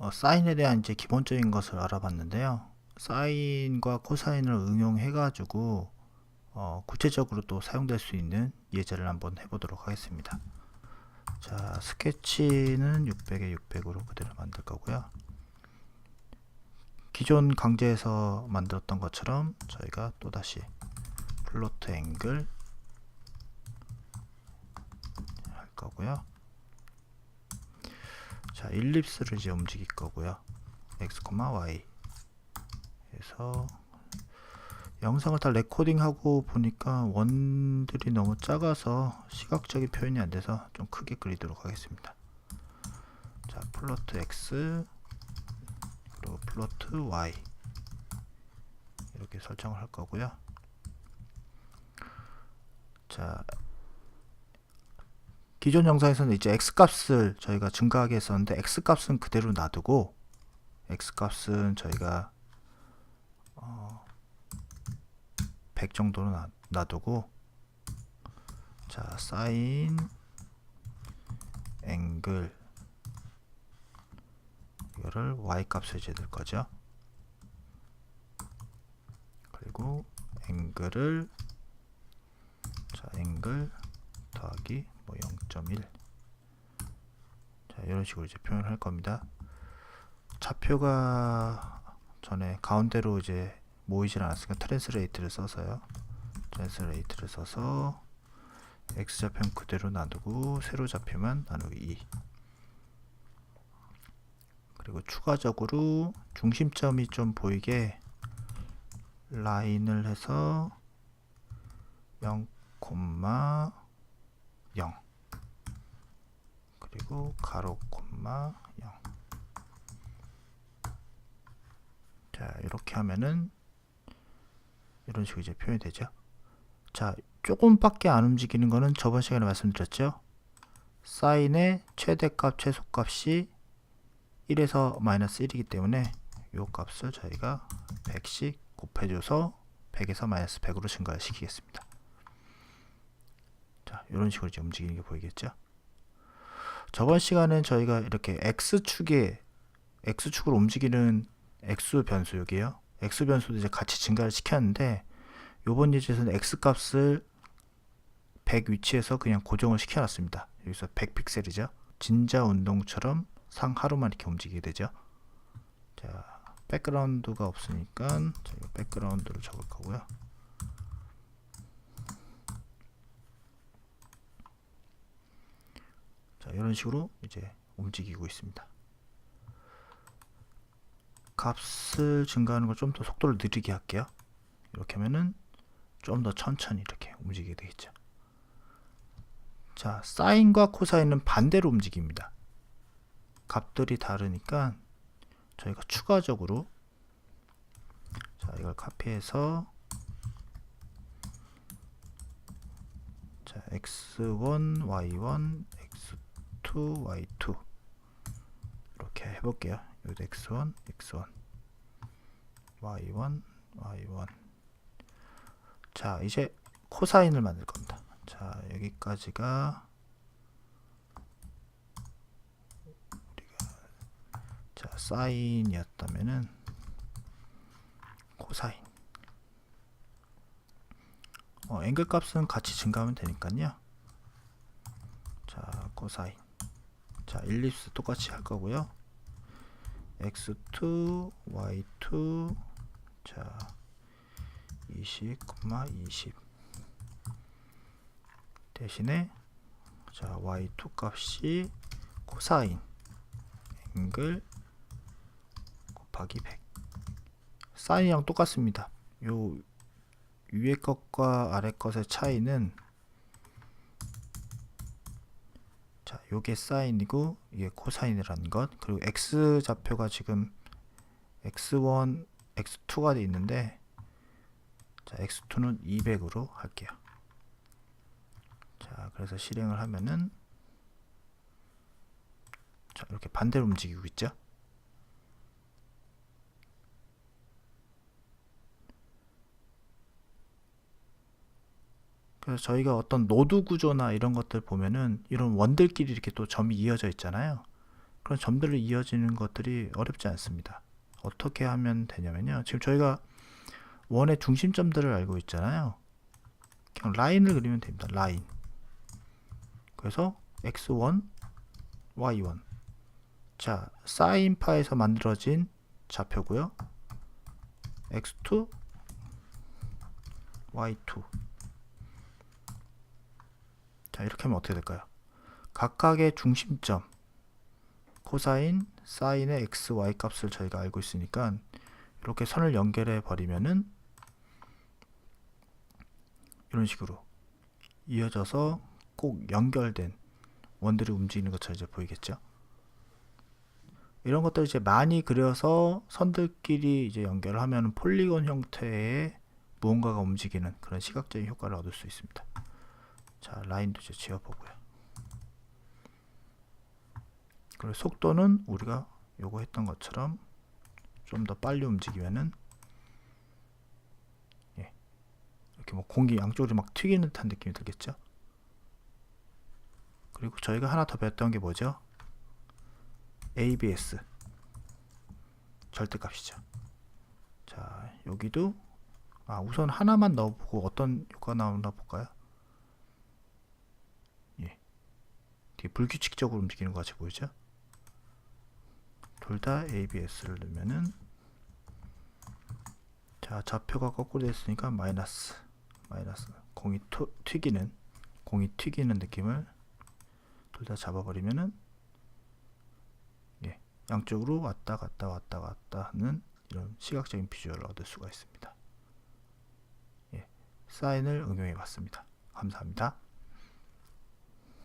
어, 사인에 대한 이제 기본적인 것을 알아봤는데요. 사인과 코사인을 응용해 가지고 어, 구체적으로 또 사용될 수 있는 예제를 한번 해보도록 하겠습니다. 자, 스케치는 600에 600으로 그대로 만들 거고요. 기존 강좌에서 만들었던 것처럼 저희가 또다시 플로트 앵글 할 거고요. 자, 일립스를 이제 움직일 거고요. x, y 해서 영상을 다 레코딩하고 보니까 원들이 너무 작아서 시각적인 표현이 안 돼서 좀 크게 그리도록 하겠습니다. 자, 플로트 x 그리고 플로트 y 이렇게 설정을 할 거고요. 자, 기존 영상에서는 이제 x 값을 저희가 증가하게 했었는데 x 값은 그대로 놔두고 x 값은 저희가 어, 100 정도로 놔, 놔두고 자 사인 앵글. 이거를 y 값을 이제 넣을 거죠. 그리고 앵글을 자 앵글 더하기 뭐 0.1 자, 이런 식으로 이제 표현을 할 겁니다. 좌표가 전에 가운데로 이제 모이질 않았으니까 트랜스레이트를 써서요. 트랜스레이트를 써서 x 좌표는 그대로 놔두고 세로 좌표만 나누기 2 그리고 추가적으로 중심점이 좀 보이게 라인을 해서 0, 0 그리고 가로 콤마 0 자, 이렇게 하면은 이런 식으로 이제 표현이 되죠. 자, 조금밖에 안 움직이는 거는 저번 시간에 말씀드렸죠. 사인의 최대값, 최소값이 1에서 마이너스 1이기 때문에 이 값을 저희가 100씩 곱해줘서 100에서 마이너스 100으로 증가를 시키겠습니다. 자, 이런 식으로 이제 움직이는 게 보이겠죠? 저번 시간엔 저희가 이렇게 x축에 x축으로 움직이는 x 변수 여기요. x 변수도 이제 같이 증가를 시켰는데 요번 예제에서는 x 값을 100 위치에서 그냥 고정을 시켜놨습니다. 여기서 100 픽셀이죠. 진자 운동처럼 상하로만 이렇게 움직이게 되죠. 자, 백그라운드가 없으니까 저희가 백그라운드로 적을 거고요. 자, 이런 식으로 이제 움직이고 있습니다. 값을 증가하는 걸 좀 더 속도를 느리게 할게요. 이렇게 하면은 좀 더 천천히 이렇게 움직이게 되겠죠. 자, 사인과 코사인은 반대로 움직입니다. 값들이 다르니까 저희가 추가적으로 자, 이걸 카피해서 자, x1, y1, x2, y2 이렇게 해볼게요. 여기도 x1, x1, y1, y1 자, 이제 코사인을 만들 겁니다. 자, 여기까지가 우리가 자, 사인이었다면은 코사인 어, 앵글 값은 같이 증가하면 되니까요. 자, 코사인. 자, 일립스 똑같이 할 거고요. x2, y2, 자, 20, 20 대신에 자, y2 값이 코사인 앵글 곱하기 100 사인이랑 똑같습니다. 요 위에 것과 아래 것의 차이는 자, 요게 사인이고 이게 코사인이라는 것. 그리고 x 좌표가 지금 x1, x2가 돼 있는데 자, x2는 200으로 할게요. 자, 그래서 실행을 하면은 자, 이렇게 반대로 움직이고 있죠. 그래서 저희가 어떤 노드 구조나 이런 것들 보면은 이런 원들끼리 이렇게 또 점이 이어져 있잖아요. 그런 점들을 이어지는 것들이 어렵지 않습니다. 어떻게 하면 되냐면요. 지금 저희가 원의 중심점들을 알고 있잖아요. 그냥 라인을 그리면 됩니다. 라인. 그래서 x1, y1. 자, 사인파에서 만들어진 좌표고요. x2, y2. 자, 이렇게 하면 어떻게 될까요? 각각의 중심점 코사인, 사인의 x, y 값을 저희가 알고 있으니까 이렇게 선을 연결해 버리면은 이런 식으로 이어져서 꼭 연결된 원들이 움직이는 것처럼 이제 보이겠죠. 이런 것들 이제 많이 그려서 선들끼리 이제 연결을 하면 폴리곤 형태의 무언가가 움직이는 그런 시각적인 효과를 얻을 수 있습니다. 자, 라인도 이제 지워보고요. 그리고 속도는 우리가 요거 했던 것처럼 좀 더 빨리 움직이면은 예. 이렇게 뭐 공기 양쪽으로 막 튀기는 듯한 느낌이 들겠죠? 그리고 저희가 하나 더 배웠던 게 뭐죠? ABS 절대값이죠. 자, 여기도 아, 우선 하나만 넣어보고 어떤 효과가 나오나 볼까요? 예. 되게 불규칙적으로 움직이는 것 같이 보이죠? 둘 다 ABS를 넣으면은 자 좌표가 거꾸로 됐으니까 마이너스 마이너스 공이 토, 튀기는 공이 튀기는 느낌을 둘 다 잡아버리면은 예 양쪽으로 왔다 갔다 왔다 갔다 하는 이런 시각적인 비주얼을 얻을 수가 있습니다. 예 사인을 응용해 봤습니다. 감사합니다.